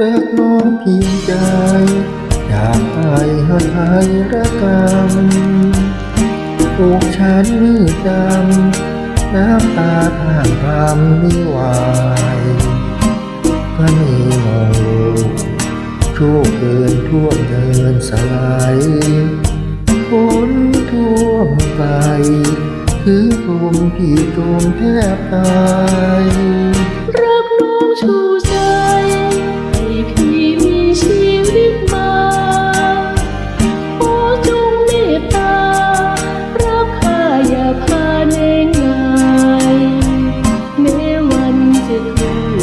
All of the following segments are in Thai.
รักน้องเพียงใจอยากไปหันไทยรักกันอกฉันมืดดำน้ำตาทางรำไม่ไหวก็มีโมโชคเดินท่วมเดินสลายฝนท่วมไปคือผมที่จมแทบตาย รักน้องชู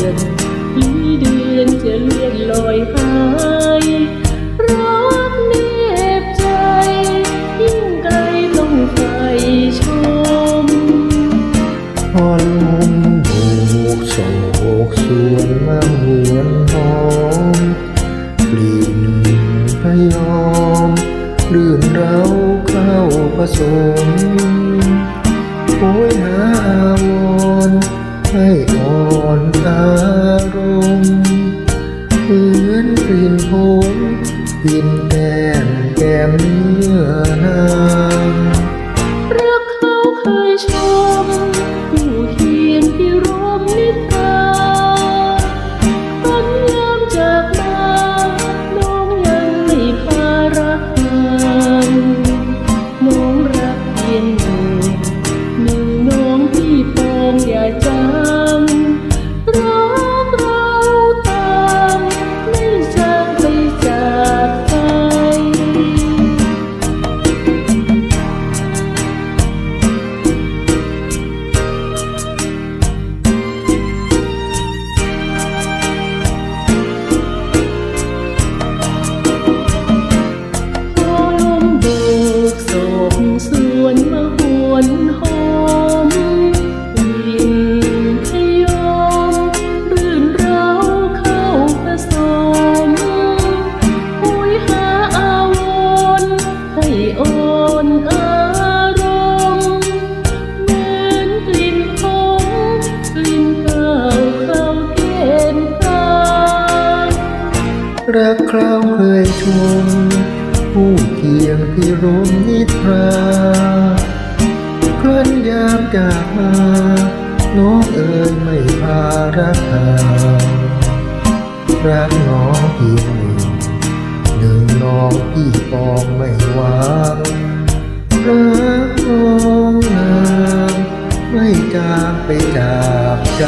อนหรือเดือนจะเลื่อนลอยหายรักเนบใจยิ่งไกลต้องไฟชมพอลมโบกโศกสวนมาเหมือนหอมกลิ่นพยอมลื่นเราเข้าผสม อนกลิ่นผมกลิ่นแก้มแก้มเนื้อนาง รักคราวเคยชมผู้เคียงที่รมนิทราครั้นยามจากมาน้องเอ๋ยไม่พารักหารักน้องเพียงหนึ่งหนึ่งน้องพี่ปองไม่วางรักน้องนางไม่จางไปจากใจ